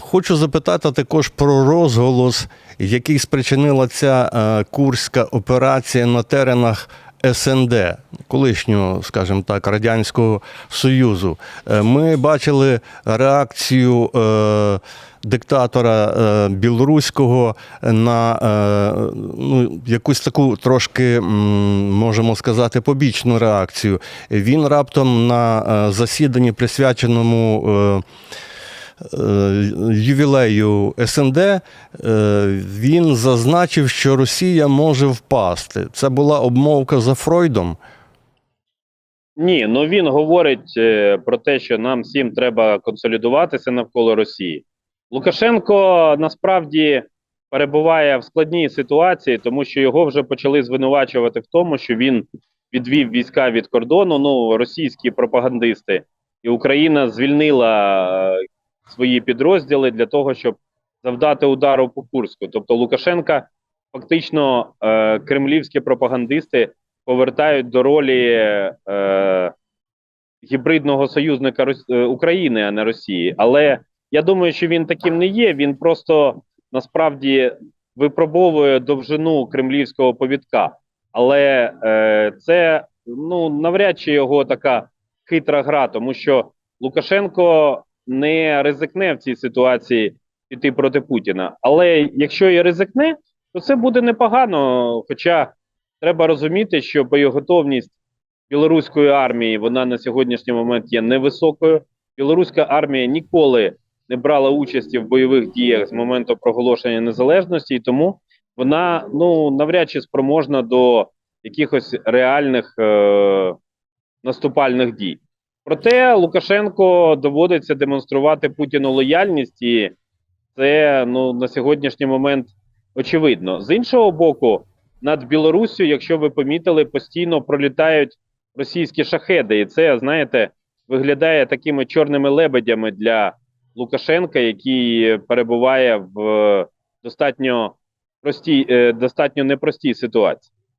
Хочу запитати також про розголос, який спричинила ця е, курська операція на теренах СНД, колишнього, скажімо так, Радянського Союзу. Е, Ми бачили реакцію е, диктатора білоруського на ну, якусь таку трошки, можемо сказати, побічну реакцію. Він раптом на засіданні, присвяченому. Е, ювілею СНД е, він зазначив, що Росія може впасти. Це була обмовка за Фройдом. Ні, ну він говорить е, про те, що нам всім треба консолідуватися навколо Росії. Лукашенко насправді перебуває в складній ситуації, тому що його вже почали звинувачувати в тому, що він відвів війська від кордону. Ну, російські пропагандисти, і Україна звільнила свої підрозділи для того, щоб завдати удару по Курську. Тобто Лукашенка фактично е, кремлівські пропагандисти повертають до ролі е, гібридного союзника Рос- е, України, а не Росії. Але я думаю, що він таким не є. Він просто насправді випробовує довжину кремлівського повідка. Але е, це ну навряд чи його така хитра гра, тому що Лукашенко не ризикне в цій ситуації піти проти Путіна. Але якщо і ризикне, то це буде непогано. Хоча треба розуміти, що боєготовність білоруської армії вона на сьогоднішній момент є невисокою. Білоруська армія ніколи не брала участі в бойових діях з моменту проголошення незалежності, і тому вона ну навряд чи спроможна до якихось реальних е- наступальних дій. Проте Лукашенко доводиться демонструвати Путіну лояльність, і це ну на сьогоднішній момент очевидно. З іншого боку, над Білоруссю, якщо ви помітили, постійно пролітають російські шахеди, і це знаєте виглядає такими чорними лебедями для Лукашенка, який перебуває в достатньо простій, е, достатньо непростій ситуації.